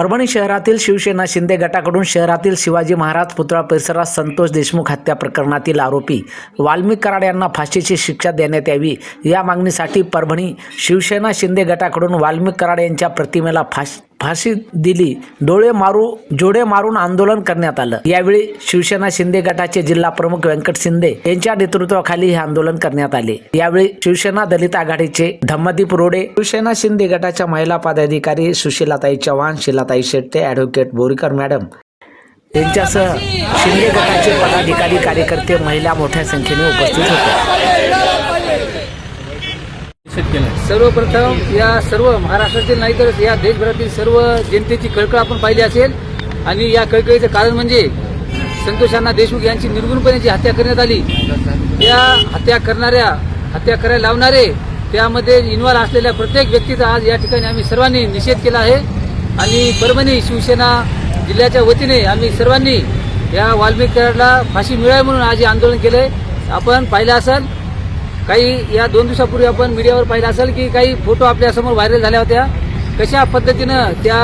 परभणी शहरातील शिवसेना शिंदे गटाकडून शहरातील शिवाजी महाराज पुतळा परिसरात संतोष देशमुख हत्या प्रकरणातील आरोपी वाल्मिक कराड यांना फाशीची शिक्षा देण्यात यावी या मागणीसाठी परभणी शिवसेना शिंदे गटाकडून वाल्मिक कराड यांच्या प्रतिमेला फाशी फाशी दिली डोळे मारू जोडे मारून आंदोलन करण्यात आलं. यावेळी शिवसेना शिंदे गटाचे जिल्हा प्रमुख व्यंकट शिंदे यांच्या नेतृत्वाखाली हे आंदोलन करण्यात आले. यावेळी शिवसेना दलित आघाडीचे धम्मदीप रोडे शिवसेना शिंदे गटाच्या महिला पदाधिकारी सुशीलाताई चव्हाण शिलाताई शेट्टे ॲडव्होकेट बोरीकर मॅडम यांच्यासह शिंदे गटाचे पदाधिकारी कार्यकर्ते महिला मोठ्या संख्येने उपस्थित होते. सर्वप्रथम या सर्व महाराष्ट्रातील नाही तर या देशभरातील सर्व जनतेची कळकळ आपण पाहिली असेल. आणि या कळकळीचं कारण म्हणजे संतोषांना देशमुख यांची निर्गुणपणे जी हत्या करण्यात आली त्या हत्या करणाऱ्या हत्या करायला लावणारे त्यामध्ये इन्व्हॉल्व असलेल्या प्रत्येक व्यक्तीचा आज या ठिकाणी आम्ही सर्वांनी निषेध केला आहे. आणि परभणी शिवसेना जिल्ह्याच्या वतीने आम्ही सर्वांनी या वाल्मिकीला फाशी मिळावी म्हणून आज हे आंदोलन केलंय. आपण पाहिलं असाल काही या दोन दिवसापूर्वी आपण मीडियावर पाहिलं असेल की काही फोटो आपल्यासमोर व्हायरल झाल्या होत्या. कशा पद्धतीनं त्या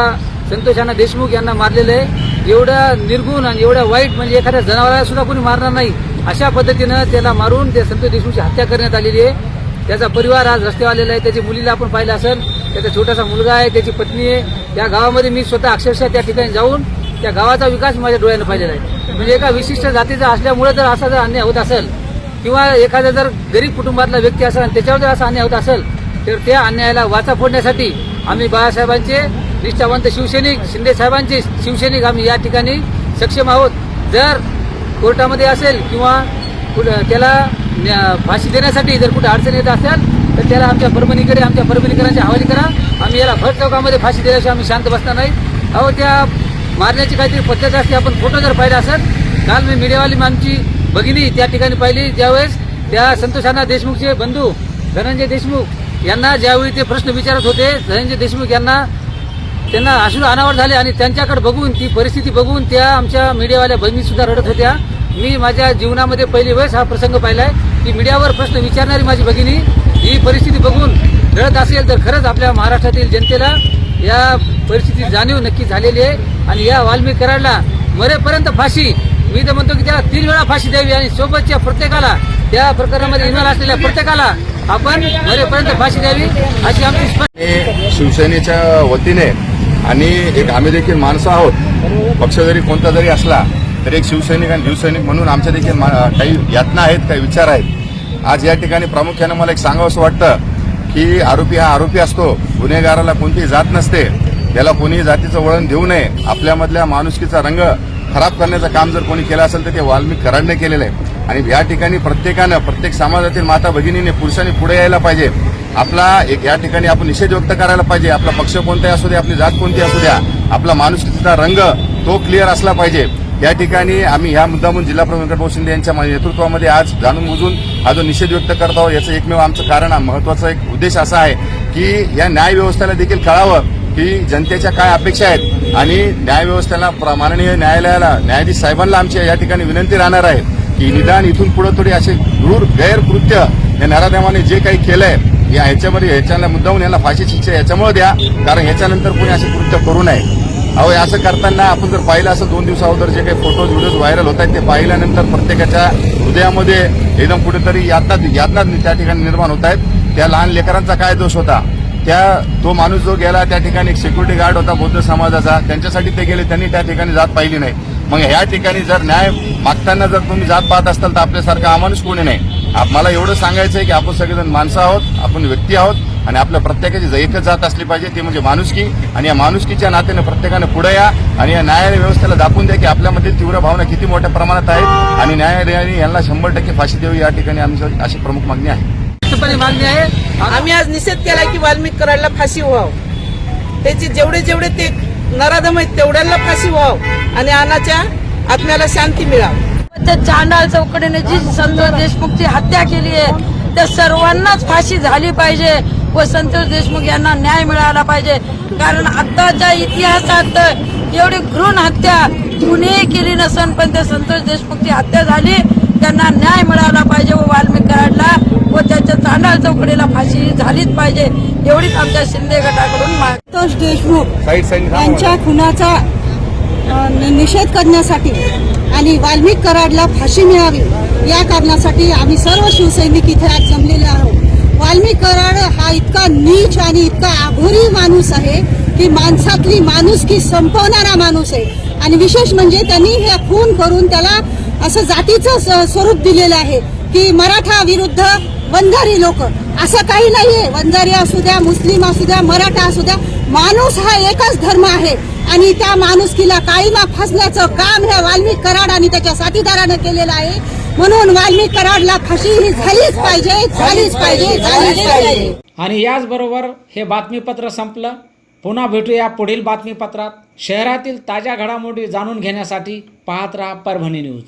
संतोषांना देशमुख यांना मारलेलं आहे? एवढं निर्गुण आणि एवढ्या वाईट म्हणजे एखाद्या जनावराला सुद्धा कोणी मारणार नाही. अशा पद्धतीनं त्याला मारून त्या संतोष देशमुखची हत्या करण्यात आलेली आहे. त्याचा परिवार आज रस्त्यावर आलेला आहे. त्याची मुलीला आपण पाहिलं असेल त्याचा छोटासा मुलगा आहे त्याची पत्नी आहे. त्या गावामध्ये मी स्वतः अक्षरशः त्या ठिकाणी जाऊन त्या गावाचा विकास माझ्या डोळ्यानं पाहिलेला आहे. म्हणजे एका विशिष्ट जातीचा असल्यामुळे जर असा जर अन्याय होत असेल किंवा एखादा जर गरीब कुटुंबातला व्यक्ती असेल आणि त्याच्यावर जर असा अन्याय होत असेल तर त्या अन्यायाला वाचा फोडण्यासाठी आम्ही बाळासाहेबांचे निष्ठावंत शिवसैनिक शिंदे साहेबांचे शिवसैनिक आम्ही या ठिकाणी सक्षम आहोत. जर कोर्टामध्ये असेल किंवा कुठं त्याला न्या- फाशी देण्यासाठी जर कुठे अडचण येत असेल तर त्याला आमच्या परभणीकडे आमच्या परभणीकरांच्या हवाली करा. आम्ही याला भर चौकामध्ये फाशी दिल्याशिवाय आम्ही शांत बसणार नाही. अहो त्या मारण्याची काहीतरी पद्धत असते. आपण फोटो जर पाहिला असेल काल मी मीडियावाली आमची भगिनी त्या ठिकाणी पाहिली ज्यावेळेस त्या संतोषांना देशमुखचे बंधू धनंजय देशमुख यांना ज्यावेळी ते प्रश्न विचारत होते धनंजय देशमुख यांना त्यांना अश्रू अनावर झाले आणि त्यांच्याकडे बघून ती परिस्थिती बघून त्या आमच्या मीडियावाल्या भगिनी सुद्धा रडत होत्या. मी माझ्या जीवनामध्ये पहिली वेळेस हा प्रसंग पाहिलाय की मीडियावर प्रश्न विचारणारी माझी भगिनी ही परिस्थिती बघून रडत असेल तर खरंच आपल्या महाराष्ट्रातील जनतेला या परिस्थितीची जाणीव नक्की झालेली आहे. आणि या वाल्मिक कराडला मरेपर्यंत फाशी मी तर म्हणतो की त्याला तीन वेळा फाशी द्यावी आणि सोबतच्या प्रत्येकाला त्या प्रकरणामध्ये इन्व्हॉल्व असलेल्या प्रत्येकाला आपण मरेपर्यंत फाशी द्यावी अशी आमची शिवसेनेच्या वतीने आणि एक आम्ही देखील माणसं आहोत पक्ष जरी कोणता जरी असला तरी एक शिवसैनिक आणि शिवसैनिक म्हणून आमच्या देखील काही यातना आहेत काही विचार आहेत. आज या ठिकाणी प्रामुख्यानं मला एक सांगावंसं वाटतं की आरोपी हा आरोपी असतो गुन्हेगाराला कोणतीही जात नसते त्याला कोणीही जातीचं वळण देऊ नये आपल्यामधल्या माणुसकीचा रंग खराब करण्याचं काम जर कोणी केलं असेल तर ते वाल्मिक कराडने केलेलं आहे. आणि या ठिकाणी प्रत्येकानं प्रत्येक समाजातील माता भगिनीने पुरुषांनी पुढे यायला पाहिजे. आपला एक या ठिकाणी आपण निषेध व्यक्त करायला पाहिजे. आपला पक्ष कोणताही असू द्या आपली जात कोणती असू द्या आपला माणुसकीचा रंग तो क्लिअर असला पाहिजे. या ठिकाणी आम्ही ह्या मुद्दामून जिल्हा प्रमुख व्यंकटभाऊ शिंदे यांच्या नेतृत्वामध्ये आज जाणून बुजून हा जो निषेध व्यक्त करत आहोत. याचं एकमेव आमचं कारण महत्त्वाचा एक उद्देश असा आहे की या न्यायव्यवस्थेला देखील कळावं की जनतेच्या काय अपेक्षा आहेत. आणि न्यायव्यवस्थेला माननीय न्यायालयाला न्यायाधीश साहेबांना आमची या ठिकाणी विनंती राहणार आहे की निदान इथून पुढे थोडी असे क्रूर गैरकृत्य या नराधमाने जे काही केलंय या ह्याच्यामध्ये ह्याच्याला मुद्दाहून यांना फाशी शिक्षा याच्यामुळे द्या कारण ह्याच्यानंतर कोणी असे कृत्य करू नये. अहो असं करताना आपण जर पाहिलं असं दोन दिवसा अगोदर जे काही फोटोज व्हिडिओज व्हायरल होत आहेत ते पाहिल्यानंतर प्रत्येकाच्या हृदयामध्ये एकदम कुठेतरी यातना यातना त्या ठिकाणी निर्माण होत आहेत. त्या लहान लेकरांचा काय दोष होता? त्या तो माणूस जो गेला त्या ठिकाणी एक सिक्युरिटी गार्ड होता बौद्ध समाजाचा. त्यांच्यासाठी ते गेले त्यांनी त्या ठिकाणी जात पाहिली नाही. मग ह्या ठिकाणी जर न्याय मागताना जर तुम्ही जात पाहत असाल तर आपल्यासारखा आमानुष कोणी नाही. मला एवढं सांगायचं आहे की आपण सगळेजण माणसं आहोत आपण व्यक्ती आहोत आणि आपल्या प्रत्येकाची ज- एकच जात असली पाहिजे ती म्हणजे माणुसकी. आणि या माणुसकीच्या नात्याने प्रत्येकानं पुढे या आणि या न्यायालय व्यवस्थेला दाखवून द्या की आपल्यामध्ये तीव्र भावना किती मोठ्या प्रमाणात आहेत. आणि न्यायालयाने यांना शंभर टक्के फाशी द्यावी या ठिकाणी आमची अशी प्रमुख मागणी आहे. स्पष्टपणे मागणी आहे. आम्ही आज निषेध केला की वाल्मिक कराडला फाशी व्हावं. त्याचे जेवढे जेवढे ते नराधम आहेत तेवढ्यांना फाशी व्हावं आणि अनाच्या आत्म्याला शांती मिळावं. त्या चांडाळ चौकडीने जी संतोष देशमुखची हत्या केली आहे त्या सर्वांनाच फाशी झाली पाहिजे व संतोष देशमुख यांना न्याय मिळाला पाहिजे. कारण आताच्या इतिहासात एवढी घृण हत्या कुणीही केली नसन पण त्या संतोष देशमुखची हत्या झाली. त्यांना न्याय मिळाला पाहिजे व वाल्मिक कराडला व त्याच्या चांडाळ चौकडीला फाशी झालीच पाहिजे एवढीच आमच्या शिंदे गटाकडून संतोष देशमुख यांच्या खुनाचा निषेध करण्यासाठी आणि वाल्मिक कराडला फाशी मिळावी या कारणासाठी आम्ही सर्व शिवसैनिक इथे आज जमलेले आहोत. वाल्मिक कराड हा इतका नीच आणि इतका आघोरी माणूस आहे की माणसातली माणुसकी संपवणारा माणूस आहे. आणि विशेष म्हणजे त्यांनी हे खून करून त्याला असं जातीचं स्वरूप दिलेलं आहे की मराठा विरुद्ध वंजारी लोक. असं काही नाहीये. वंजारी असू द्या मुस्लिम असू द्या मराठा असू द्या माणूस हा एकच धर्म आहे. आणि त्या माणुसकीला काळीमा फसण्याचं काम हे वाल्मिक कराड आणि त्याच्या साथीदारानं केलेलं आहे. म्हणून वाल्मिक कराडला फाशी ही झालीच पाहिजे झालीच पाहिजे झालीच पाहिजे. आणि याचबरोबर हे बातमीपत्र संपलं. पुन्हा भेटूया पुढील बातमीपत्रात. शहरातील ताज्या घडामोडी जाणून घेण्यासाठी पाहत राहा परभणी न्यूज.